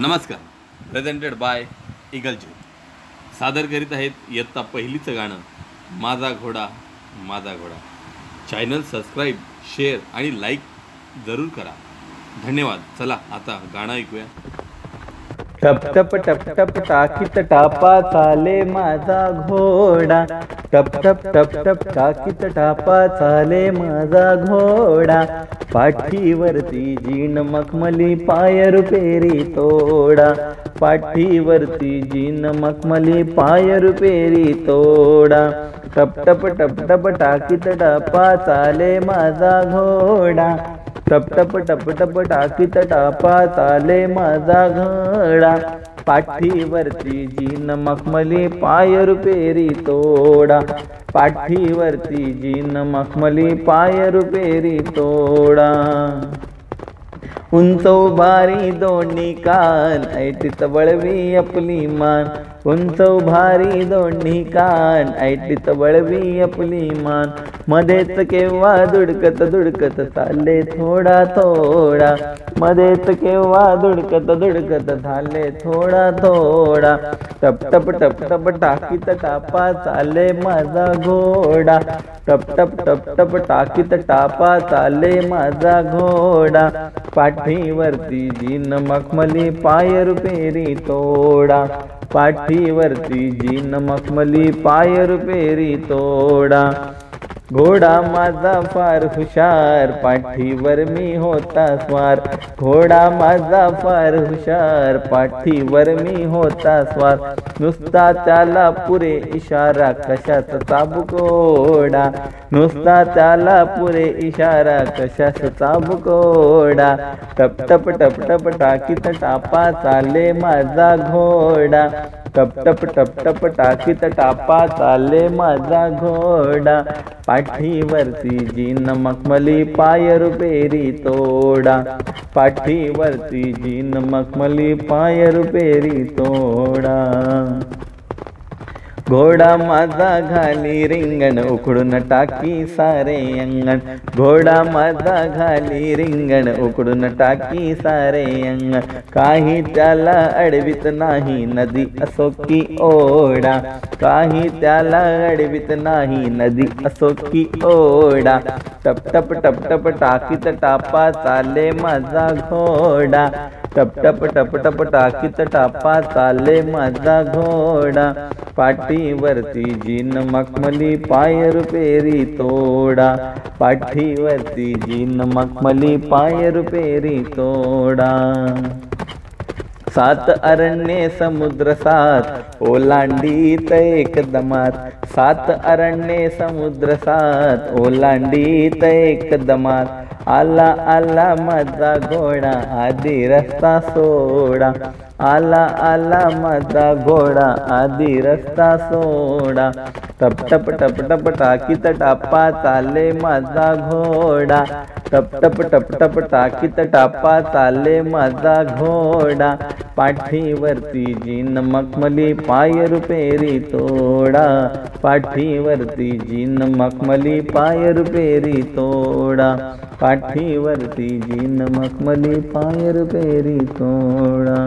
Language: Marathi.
नमस्कार. प्रेझेंटेड बाय इगलजी सादर करीत आहेत इयत्ता पहिलीचं गाणं माझा घोडा माझा घोडा. चॅनल सबस्क्राईब शेअर आणि लाईक जरूर करा. धन्यवाद. चला आता गाणं ऐकूया. टप टप टप टप टाकीत टापा चाले माझा घोडा. टप टप टप टप टाकीत टापा चाले माझा घोडा. पाठीवरती जीन मखमली पाय रुपेरी तोडा. पाठीवरती जीन मखमली पाय रुपेरी तोडा. टप टप टप टप टाकीत टापा चाले माझा घोडा. टप टप टप टप टाकीत टापा चाले माझा घडा. पाठीवरती जीन मखमली पाय रुपेरी तोडा. पाठीवरती जीन मखमली पाय रुपेरी तोडा. उंच उभारी दोन्ही कान ऐटीत वळवी आपली मान. उंच उभारी दोन्ही कान ऐटीत वळवी आपली मान. मध्येच केव्हा दुडकत दुडकत चालले थोडा थोडा. मध्येच केव्हा दुडकत दुडकत झाले थोडा थोडा. टप टप टप टप टाकीत टापा चाले माझा घोडा. टप टप टप टप टाकीत टापा चाले माझा घोडा. पाठीवरती जीन मखमली पाय रुपेरी तोडा. पाठी पाठीवरती जीन मखमली पाय रुपेरी तोडा घोडा माझा फार हुशार पाठीवर मी होता स्वार. घोडा माझा फार हुशार पाठीवर मी होता स्वार. नुसता त्याला पुरे इशारा कशाचा चाबूक ओढा नुसता त्याला पुरे इशारा कशाचा चाबूक ओढा टप टप टप टप टाकीत टापा चाले माझा घोडा. टप टप टप टप टाकीत टापा चाले माझा घोडा. पाठीवरती जी नमकमली पाय रुपेरी तोडा. पाठीवरती जी नमकमली पाय रुपेरी तोडा. घोडा माझा घाली रिंगण उकडून टाकी सारे अंगण. घोडा माझा घाली रिंगण उकडून टाकी सारे अंगण. काही त्याला अडवित नाही नदी असो की ओढा. काही त्याला अडवित नाही नदी असो की ओढा. टप टप टप टप टाकीत टापा चाले माझा घोडा. टप टप टप टप टाकीत टापा चाले माझा घोडा. पाठीवरती जीन मखमली पाय रुपेरी तोडा. पाठीवरती जीन मखमली पाय रुपेरी तोडा. सात अरण्ये समुद्र सात ओलांडीत एकदमात सात अरण्ये समुद्र सात ओलांडीत एकदमात आला आला माझा घोडा आधी रस्ता सोडा. आला आला माझा घोडा आधी रस्ता सोडा. टप टप टप टप टाकीत टापा चाले माझा घोडा. टप टप टप टप टाकीत टापा चाले माझा घोडा. पाठीवरती जीन मखमली पाय रुपेरी तोडा. पाठीवरती जीन मखमली पाय रुपेरी तोडा. पाठीवरती जीन मखमली पाय रुपेरी तोडा.